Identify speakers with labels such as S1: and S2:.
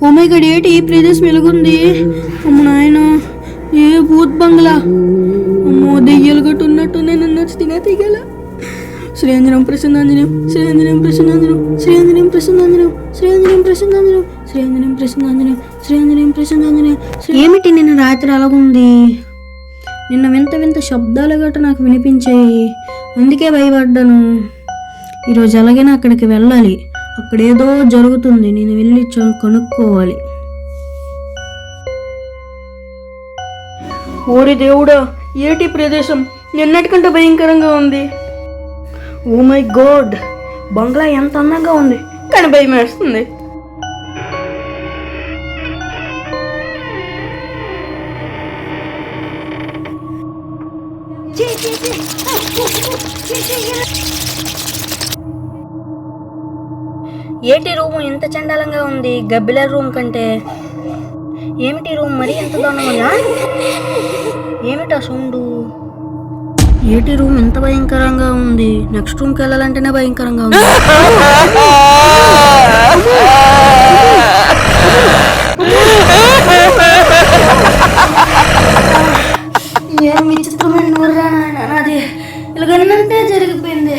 S1: Oh my గడ్ ఏంటి ఈ ప్రదేశం వెలుగుంది? అమ్మ నాయన ఏ భూత్ బంగ్లా. అమ్మో దెయ్యాలు గట్టు ఉన్నట్టు నేను నచ్చి తినే తీగల. శ్రీరంజనం ప్రసన్నాంజనం శ్రీరంజనం ప్రసన్నాంజనం శ్రీరంజనం ప్రసన్నాంజనం శ్రీరంజనం ప్రసన్నాంజనం శ్రీరంజనం ప్రసన్నాంజనం శ్రీరంజనం ప్రసన్నాంజనం ఏమిటి నిన్న రాత్రి అలాగుంది? నిన్న వింత వింత శబ్దాలు గట్ట నాకు వినిపించాయి. అందుకే భయపడ్డాను. ఈరోజు ఎలాగైనా అక్కడికి వెళ్ళాలి. అక్కడ ఏదో జరుగుతుంది. నేను వెళ్ళి కనుక్కోవాలి. ఓరి దేవుడా ఏటి ప్రదేశం? నిన్నటికంటే భయంకరంగా ఉంది. ఓ మై గాడ్ బంగ్లా ఎంత అందంగా ఉంది. కానీ భయం వేస్తుంది. ఏంటి రూము ఇంత చండాలంగా ఉంది? గబ్బిలర్ రూమ్ కంటే ఏమిటి రూమ్ మరీ ఎంత దారుణంగా ఏమిటా సౌండు? ఏటి రూమ్ ఎంత భయంకరంగా ఉంది? నెక్స్ట్ రూమ్కి వెళ్ళాలంటేనే భయంకరంగా ఉంది. ఏం విచిత్రమైన నాది ఇలాగంటే జరిగిపోయింది.